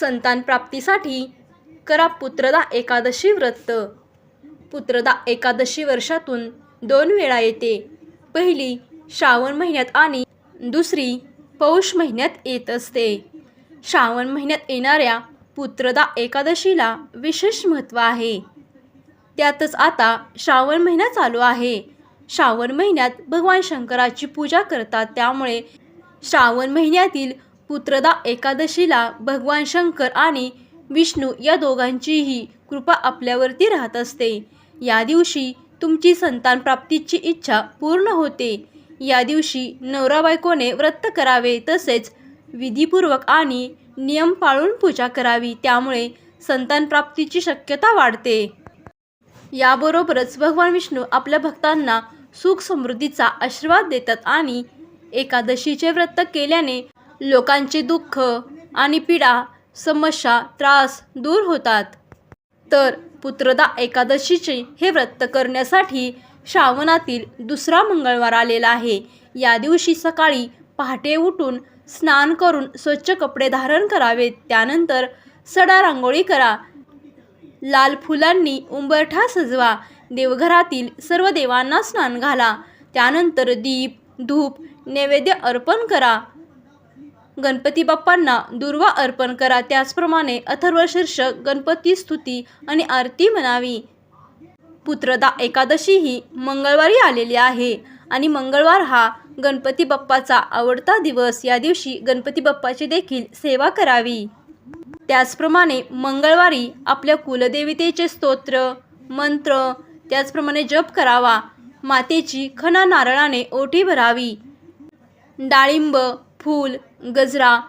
संतान प्राप्तीसाठी करा पुत्रदा एकादशी व्रत. पुत्रदा एकादशी वर्षातून दोन वेळा येते. पहिली श्रावण महिन्यात आणि दुसरी पौष महिन्यात येत असते. श्रावण महिन्यात येणाऱ्या पुत्रदा एकादशीला विशेष महत्त्व आहे. त्यातच आता श्रावण महिना चालू आहे. श्रावण महिन्यात भगवान शंकराची पूजा करतात. त्यामुळे श्रावण महिन्यातील पुत्रदा एकादशीला भगवान शंकर आणि विष्णू या दोघांचीही कृपा आपल्यावरती राहत असते. या दिवशी तुमची संतान प्राप्तीची इच्छा पूर्ण होते. या दिवशी नवरा बायकोने व्रत करावे तसेच विधीपूर्वक आणि नियम पाळून पूजा करावी त्यामुळे संतान प्राप्तीची शक्यता वाढते. याबरोबरच भगवान विष्णू आपल्या भक्तांना सुख समृद्धीचा आशीर्वाद देतात आणि एकादशीचे व्रत केल्याने लोकांचे दुःख आणि पीडा समस्या त्रास दूर होतात. तर पुत्रदा एकादशीचे हे व्रत करण्यासाठी श्रावणातील दुसरा मंगळवार आलेला आहे. या दिवशी सकाळी पहाटे उठून स्नान करून स्वच्छ कपडे धारण करावेत. त्यानंतर सडा रांगोळी करा. लाल फुलांनी उंबरठा सजवा. देवघरातील सर्व देवांना स्नान घाला. त्यानंतर दीप धूप नैवेद्य अर्पण करा. गणपती बाप्पांना दुर्वा अर्पण करा. त्याचप्रमाणे अथर्वशीर्ष गणपती स्तुती आणि आरती म्हणावी. पुत्रदा एकादशी ही मंगळवारी आलेली आहे आणि मंगळवार हा गणपती बाप्पाचा आवडता दिवस. या दिवशी गणपती बाप्पाची देखील सेवा करावी. त्याचप्रमाणे मंगळवारी आपल्या कुलदेवतेचे स्तोत्र मंत्र त्याचप्रमाणे जप करावा. मातेची खना नारळाने ओटी भरावी. डाळिंब फूल गजरा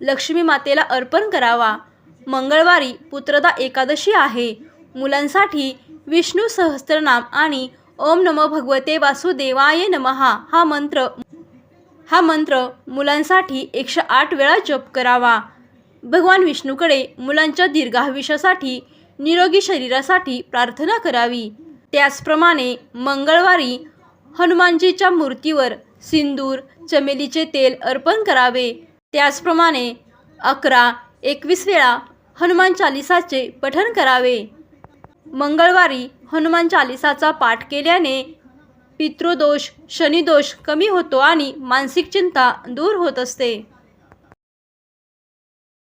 लक्ष्मी मातेला अर्पण करावा. मंगळवारी पुत्रदा एकादशी आहे. मुलांसाठी विष्णू सहस्त्रनाम आणि ओम नमो भगवते वासुदेवाय नमहा हा मंत्र हा मंत्र मुलांसाठी एकशे आठ वेळा जप करावा. भगवान विष्णूकडे मुलांच्या दीर्घायुष्यासाठी निरोगी शरीरासाठी प्रार्थना करावी. त्याचप्रमाणे मंगळवारी हनुमानजीच्या मूर्तीवर सिंदूर चमेलीचे तेल अर्पण करावे. त्याचप्रमाणे अकरा एकवीस वेळा हनुमान चालिसाचे पठण करावे. मंगळवारी हनुमान चालिसाचा पाठ केल्याने पितृदोष शनिदोष कमी होतो आणि मानसिक चिंता दूर होत असते.